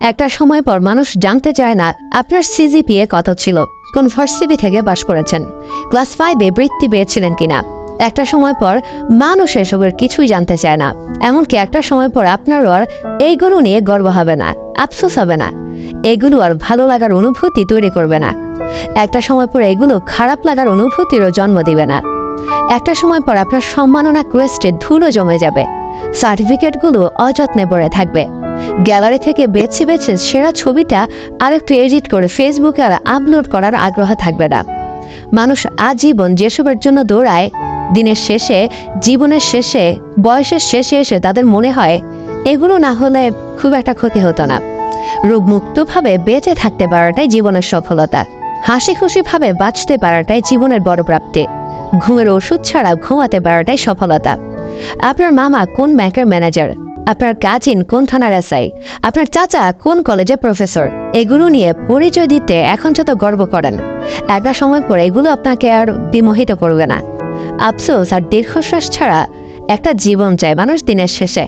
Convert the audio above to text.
একটা সময় পর মানুষ জানতে চায় না, আপনার সিজিপিএ কত ছিল, কোন ভার্সিটি থেকে বাস করেছেন ক্লাস ফাইভে বৃত্তি পেয়েছিলেন কিনা। একটা সময় পর মানুষ এসবের কিছুই জানতে চায় না, এমনকি একটা সময় পর আপনারও আর এইগুলো নিয়ে গর্ব হবে না, আফসোস হবে না। এগুলো আর ভালো লাগার অনুভূতি তৈরি করবে না। একটা সময় পর এগুলো খারাপ লাগার অনুভূতিরও জন্ম দিবে না। একটা সময় পর আপনার সম্মাননা ক্রেস্টে ধুলো জমে যাবে। সার্টিফিকেটগুলো অযত্নে পড়ে থাকবে। গ্যালারি থেকে বেছে বেছে সেরা ছবিটা আরেকটু এডিট করে ফেসবুকে আর আপলোড করার আগ্রহ থাকবে না। মানুষ আজীবন যেসবের জন্য দৌড়ায়, দিনের শেষে, জীবনের শেষে, বয়সের শেষে এসে তাদের মনে হয়, এগুলো না হলে খুব একটা ক্ষতি হতো না। রোগমুক্তভাবে বেঁচে থাকতে পারাটাই জীবনের সফলতা। হাসি খুশিভাবে বাঁচতে পারাটাই জীবনের বড় প্রাপ্তি। ঘুমের ওষুধ ছাড়া ঘুমাতে পারাটাই সফলতা। আপনার মামা কোন ব্যাংকের ম্যানেজার? আপনার কাজিন কোন থানার এসআই? আপনার চাচা কোন কলেজে প্রফেসর? এগুলো নিয়ে পরিচয় দিতে এখন যত গর্ব করেন। একটা সময় পরে এগুলো আপনাকে আর বিমোহিত করবে না। আফসোস আর দীর্ঘশ্বাস ছাড়া একটা জীবন চায় মানুষ দিনের শেষে।